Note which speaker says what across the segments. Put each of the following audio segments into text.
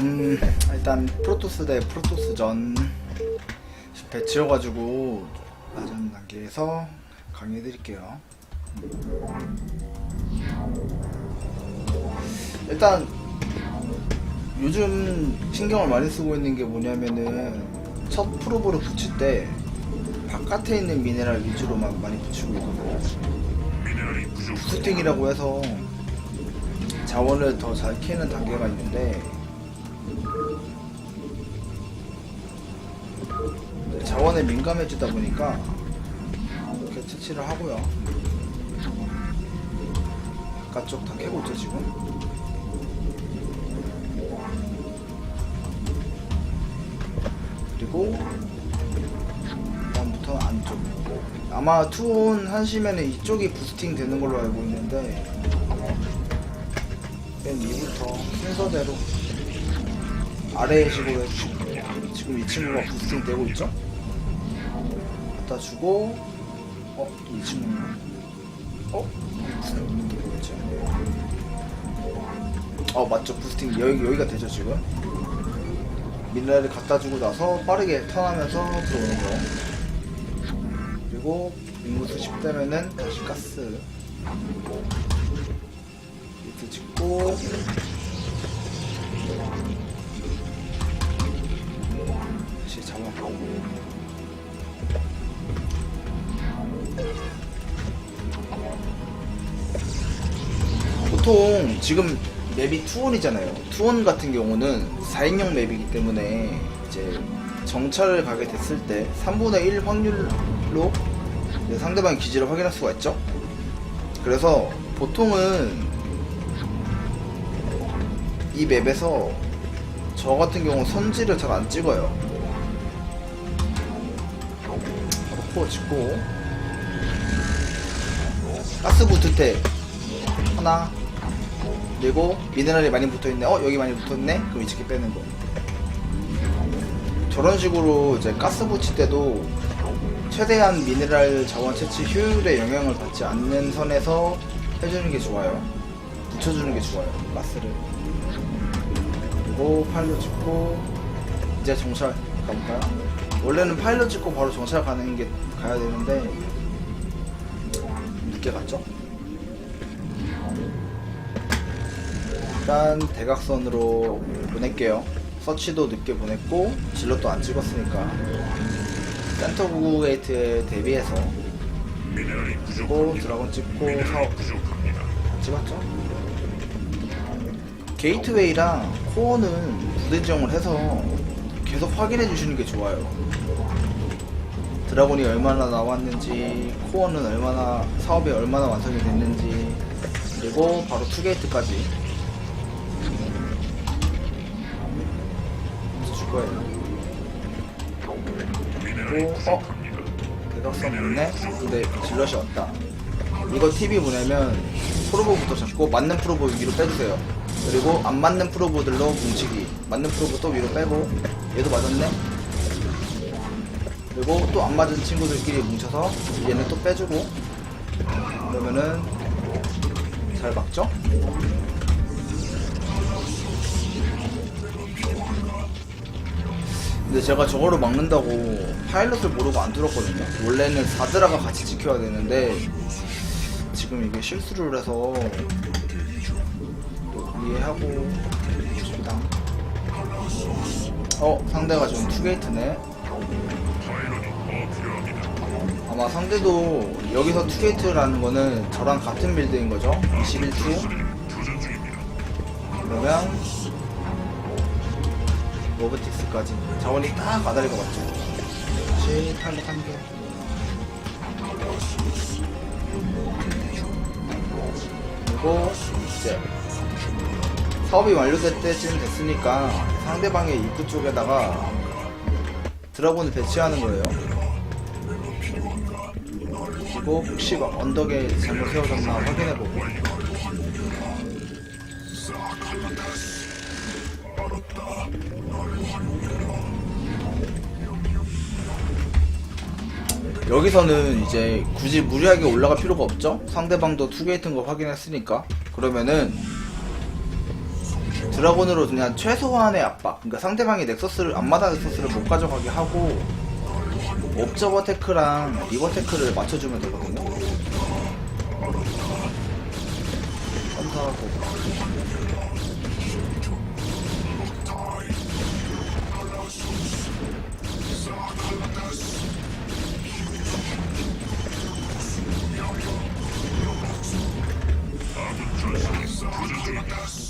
Speaker 1: 음 일단 프로토스 대 프로토스전 배치여가지고 낮은 단계에서 강의해드릴게요. 일단 요즘 신경을 많이 쓰고 있는 게 뭐냐면은 첫 프로브를 붙일 때 바깥에 있는 미네랄 위주로만 많이 붙이고 있거든요. 부스팅이라고 해서 자원을 더 잘 캐는 단계가 있는데 자원에 민감해지다 보니까 이렇게 채취를 하고요. 바깥쪽 다 캐고 있죠 지금. 그리고 다음부터는 안쪽. 아마 투혼 하시면은 이쪽이 부스팅 되는 걸로 알고 있는데 맨 위부터 순서대로 아래에 해주시고 지금 이 친구가 부스팅 되고 있죠? 갖다 주고 어? 이 친구는 어? 부스팅 뭐였지? 어 맞죠 부스팅 여기, 여기가 되죠 지금 미네랄을 갖다 주고 나서 빠르게 턴하면서 들어오는 거예요 그리고 인구수 10되면은 다시 가스 이트 찍고 다시 잡아보고 보통 지금 맵이 투원이잖아요. 투원 같은 경우는 4인용 맵이기 때문에 이제 정찰을 가게 됐을 때 3분의 1 확률로 상대방의 기지를 확인할 수가 있죠. 그래서 보통은 이 맵에서 저 같은 경우 선지를 잘 안 찍어요. 코어 찍고. 가스 붙을 때 하나 그리고 미네랄이 많이 붙어있네. 어 여기 많이 붙었네? 그럼 이렇게 빼는 거. 저런 식으로 이제 가스 붙일 때도 최대한 미네랄 자원 채취 효율에 영향을 받지 않는 선에서 해주는 게 좋아요. 붙여주는 게 좋아요 가스를. 그리고 파일로 찍고 이제 정찰 가볼까요? 원래는 파일로 찍고 바로 정찰 가는 게 가야 되는데 늦게 갔죠? 일단 대각선으로 보낼게요. 서치도 늦게 보냈고 질럿도 안 찍었으니까 센터 구구 게이트에 대비해서 그리고 드라곤 찍고 사업 찍었죠? 게이트웨이랑 코어는 부대 지정을 해서 계속 확인해 주시는 게 좋아요. 드라곤이 얼마나 나왔는지, 코어는 얼마나 사업이 얼마나 완성이 됐는지, 그리고 바로 투게이트까지 줄 거예요. 그리고 어 대각선 없네. 근데 질럿이 없다. 이거 팁이 뭐냐면 프로브부터 잡고 맞는 프로브 위로 빼주세요. 그리고 안 맞는 프로브들로 뭉치기. 맞는 프로브 또 위로 빼고 얘도 맞았네. 그리고 또 안 맞은 친구들끼리 뭉쳐서 얘는 또 빼주고 그러면은 잘 막죠? 근데 제가 저거를 막는다고 파일럿을 모르고 안 들었거든요. 원래는 사드라가 같이 지켜야 되는데 지금 이게 실수를 해서 또 이해하고 있습니다. 어 상대가 지금 투게이트네. 아마 상대도 여기서 투게이트라는 거는 저랑 같은 빌드인 거죠. 21투. 그러면 로보틱스까지 자원이 딱것 같죠. 다시 팔로 한 개. 그리고 이제 사업이 완료될 때쯤 됐으니까 상대방의 입구 쪽에다가 드라곤을 배치하는 거예요. 그리고 혹시 막 언덕에 잘못 세워졌나 확인해보고. 여기서는 이제 굳이 무리하게 올라갈 필요가 없죠? 상대방도 투게이트인 거 확인했으니까. 그러면은 드라곤으로 그냥 최소한의 압박 그러니까 상대방이 넥서스를 앞마다 넥서스를 못 가져가게 하고 옵저버 테크랑 리버 테크를 맞춰주면 되거든요. 점사하고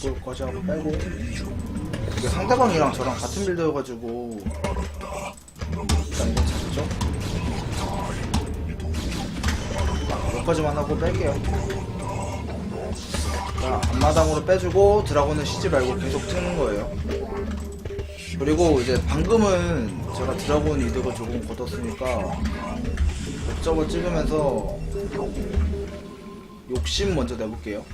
Speaker 1: 이걸까지 하고 빼고. 이게 상대방이랑 저랑 같은 빌드여가지고. 일단 이거 잡죠. 여기까지만 하고 뺄게요. 자 앞마당으로 빼주고 드라곤은 쉬지 말고 계속 찍는 거예요. 그리고 이제 방금은 제가 드라곤 이득을 조금 거뒀으니까 목적을 찍으면서 욕심 먼저 내볼게요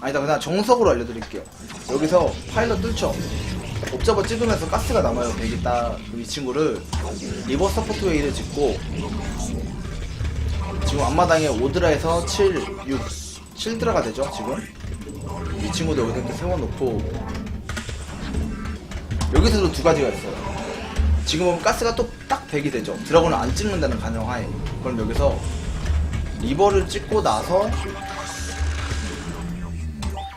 Speaker 1: 아니다 그냥 정석으로 알려드릴게요. 여기서 파일럿 뚫죠? 옵저버 찍으면서 가스가 남아요 베기 딱이 친구를 리버 서포트 웨이를 짓고 지금 앞마당에 오드라에서 7, 6, 7드라가 되죠 지금? 이 친구도 여기서 이렇게 세워놓고 여기서도 두 가지가 있어요. 지금 보면 가스가 또 딱 100이 되죠. 드라곤을 안 찍는다는 가정하에. 그럼 여기서 리버를 찍고 나서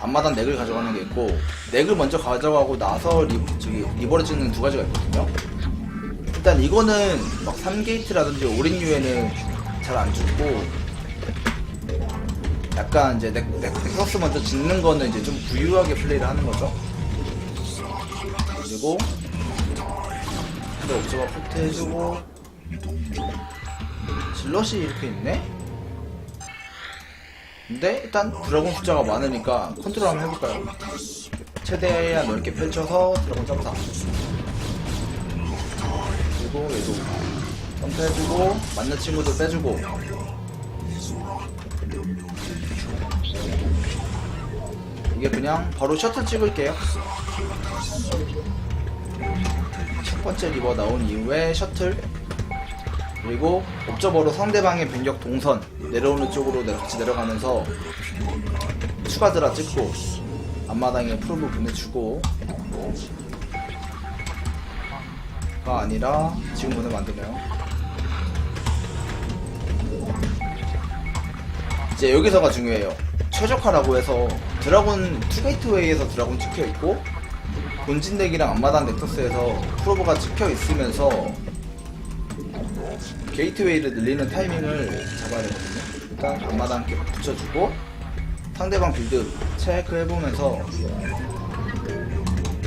Speaker 1: 앞마당 넥을 가져가는 게 있고 넥을 먼저 가져가고 나서 리버를 찍는 두 가지가 있거든요 일단 이거는 막 3게이트라든지 오린유에는 잘 안 죽고 약간 이제 넥, 넥, 넥서스 먼저 짓는 거는 이제 좀 부유하게 플레이를 하는 거죠 그리고 근데 옵저가 포트 해주고 질럿이 이렇게 있네? 근데 일단 드라곤 숫자가 많으니까 컨트롤 한번 해볼까요? 최대한 넓게 펼쳐서 드라곤 점사. 그리고 얘도 점사 해주고 맞는 친구들 빼주고. 이게 그냥 바로 셔틀 찍을게요. 첫 번째 리버 나온 이후에 셔틀. 그리고 옵저버로 상대방의 변력 동선 내려오는 쪽으로 내- 같이 내려가면서 추가 드라 찍고 앞마당에 프로브 보내주고 가 아니라 지금 보내면 안 되나요? 이제 여기서가 중요해요. 최적화라고 해서 드라곤 투게이트웨이에서 드라곤 찍혀 있고 본진 덱이랑 앞마당 넥터스에서 프로브가 찍혀 있으면서 게이트웨이를 늘리는 타이밍을 잡아야 되거든요. 일단 앞마당 이렇게 붙여주고 상대방 빌드 체크해보면서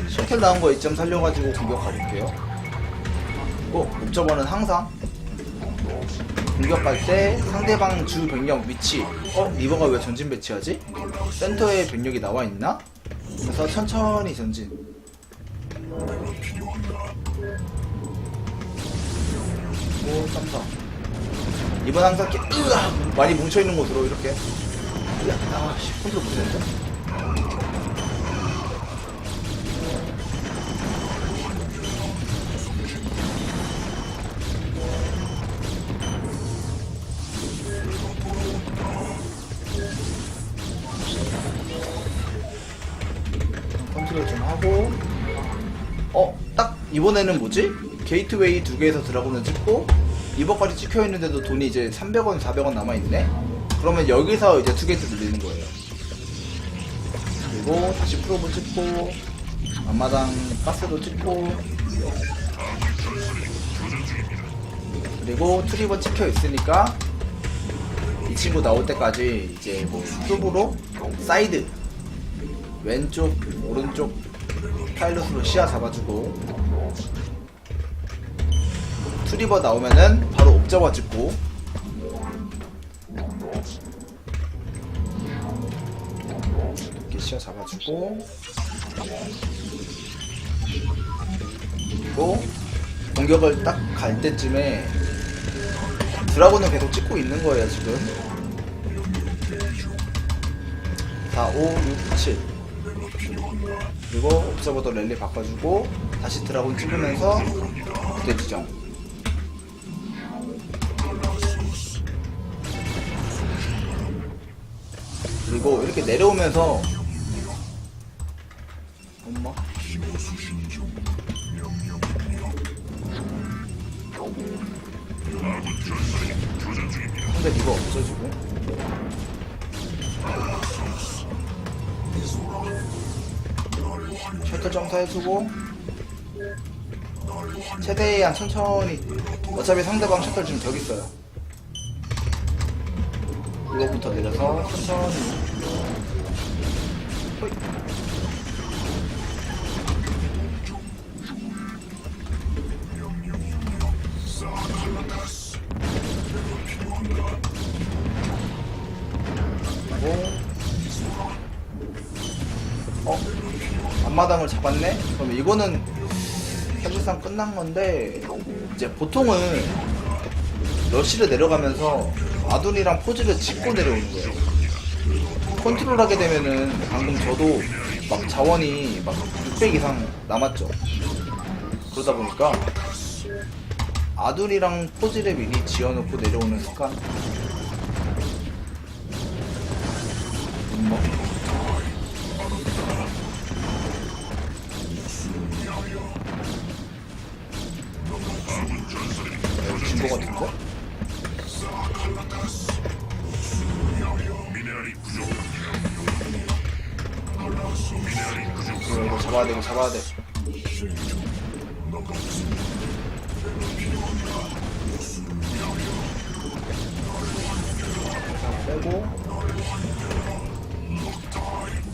Speaker 1: 셔틀 나온 거 이점 살려가지고 공격 가볼게요. 그리고 옵저버는 항상 공격할 때 상대방 주 병력 위치 어? 리버가 왜 전진 배치하지? 센터에 병력이 나와 있나? 그래서 천천히 전진 오 점사 이번 항상 이렇게 으악! 많이 뭉쳐있는 곳으로 이렇게 으악! 아 씨, 컨트롤 못했는데 컨트롤 좀 하고 어? 딱 이번에는 뭐지? 게이트웨이 두 개에서 드라곤을 찍고 리버까지 찍혀 있는데도 돈이 이제 300원 400원 남아 있네? 그러면 여기서 이제 투 게이트 늘리는 거예요 그리고 다시 프로브 찍고 앞마당 가스도 찍고 그리고 트리버 찍혀 있으니까 이 친구 나올 때까지 이제 뭐 큐브로 사이드 왼쪽 오른쪽 파일럿으로 시야 잡아주고 트리버 나오면은 바로 옵저버 찍고. 이렇게 시야 잡아주고. 그리고 공격을 딱 갈 때쯤에 드라곤은 계속 찍고 있는 거예요 지금. 4, 5, 6, 7 그리고 옵저버도 랠리 바꿔주고 다시 드라곤 찍으면서 부대 지정 이렇게 내려오면서 엄마? 근데 이거 없어 지금? 셔틀 점사 해주고 최대한 천천히 어차피 상대방 셔틀 지금 저기 있어요. 이거부터 내려서 천천히 어? 앞마당을 잡았네? 그럼 이거는 사실상 끝난 건데 이제 보통은 러쉬를 내려가면서 아둔이랑 포즈를 짚고 내려오는 거예요 컨트롤 하게 되면은 방금 저도 막 자원이 막 600 이상 남았죠. 그러다 보니까 아둔이랑 포즈를 미리 지어놓고 내려오는 습관 잡아야 돼, 이거 잡아야 돼. 자, 빼고.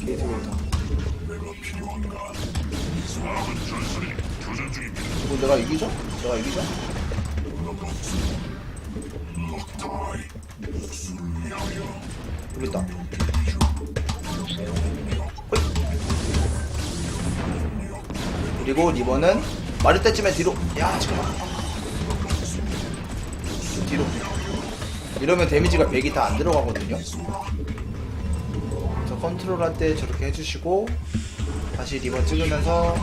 Speaker 1: 게이트 웨이터. 이거 내가 이기죠? 내가 이기죠? 여기 있다. 그리고 리버는 마를 때쯤에 뒤로. 야, 잠깐만. 좀 뒤로. 이러면 데미지가 100이 다 안 들어가거든요. 컨트롤 할 때 저렇게 해주시고, 다시 리버 찍으면서,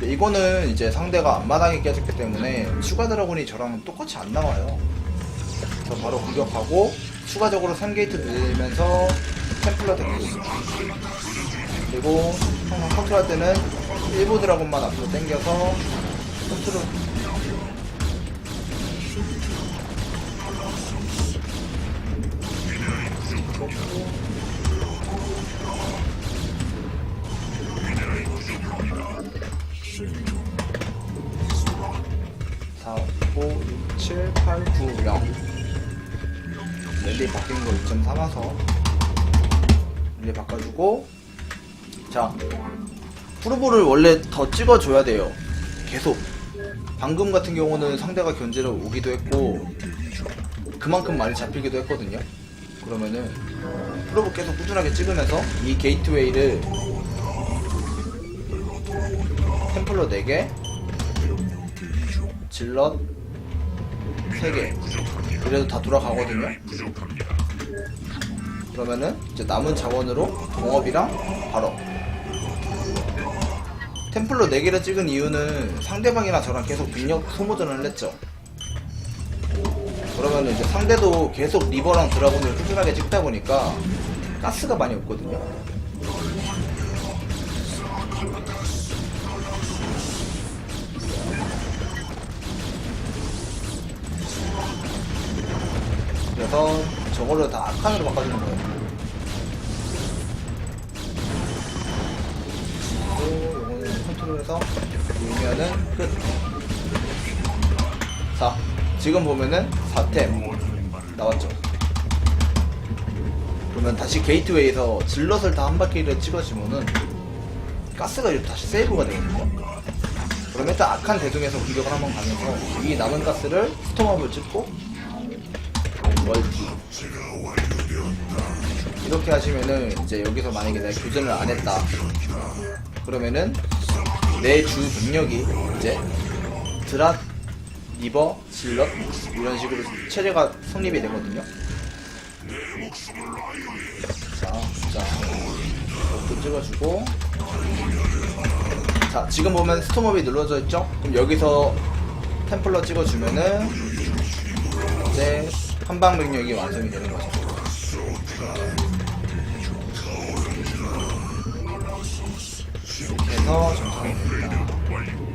Speaker 1: 이거는 이제 상대가 앞마당에 깨졌기 때문에 추가 드라군이 저랑 똑같이 안 나와요. 그래서 바로 공격하고 추가적으로 3게이트 늘리면서 템플러 데리고 그리고 항상 컨트롤 할 때는 일부 드라군만 앞으로 당겨서 컨트롤. 사, 5, 6, 7, 8, 9, 0 랠리 바뀐 거 2.3와서 랠리 바꿔주고 자 프로볼을 원래 더 찍어줘야 돼요. 계속. 방금 같은 경우는 상대가 견제를 오기도 했고 그만큼 많이 잡히기도 했거든요. 그러면은 프로볼 계속 꾸준하게 찍으면서 이 게이트웨이를 템플러 4개 질럿 3개. 그래도 다 돌아가거든요. 그러면은 이제 남은 자원으로 공업이랑 발업 템플러 4개를 찍은 이유는 상대방이랑 저랑 계속兵력 소모전을 했죠 그러면은 이제 상대도 계속 리버랑 드라군을 꾸준하게 찍다 보니까 가스가 많이 없거든요 그래서 저거를 다 악한으로 바꿔주는 거예요. 지금 보면은 4템 나왔죠. 그러면 다시 게이트웨이에서 질럿을 다 한 바퀴를 찍어주면은 가스가 이렇게 다시 세이브가 되거든요. 그럼 일단 악한 대중에서 공격을 한번 가면서 이 남은 가스를 스톰업을 찍고 멀티 이렇게 하시면은 이제 여기서 만약에 내가 교전을 안 했다 그러면은 내 주 병력이 이제 드랍 리버 질럿 이런 식으로 체제가 성립이 되거든요 자, 자, 이것도 찍어주고 자 지금 보면 스톰업이 눌러져 있죠 그럼 여기서 템플러 찍어주면은 이제 한방 병력이 완성이 되는 거죠. 이렇게 해서 정착이 됩니다.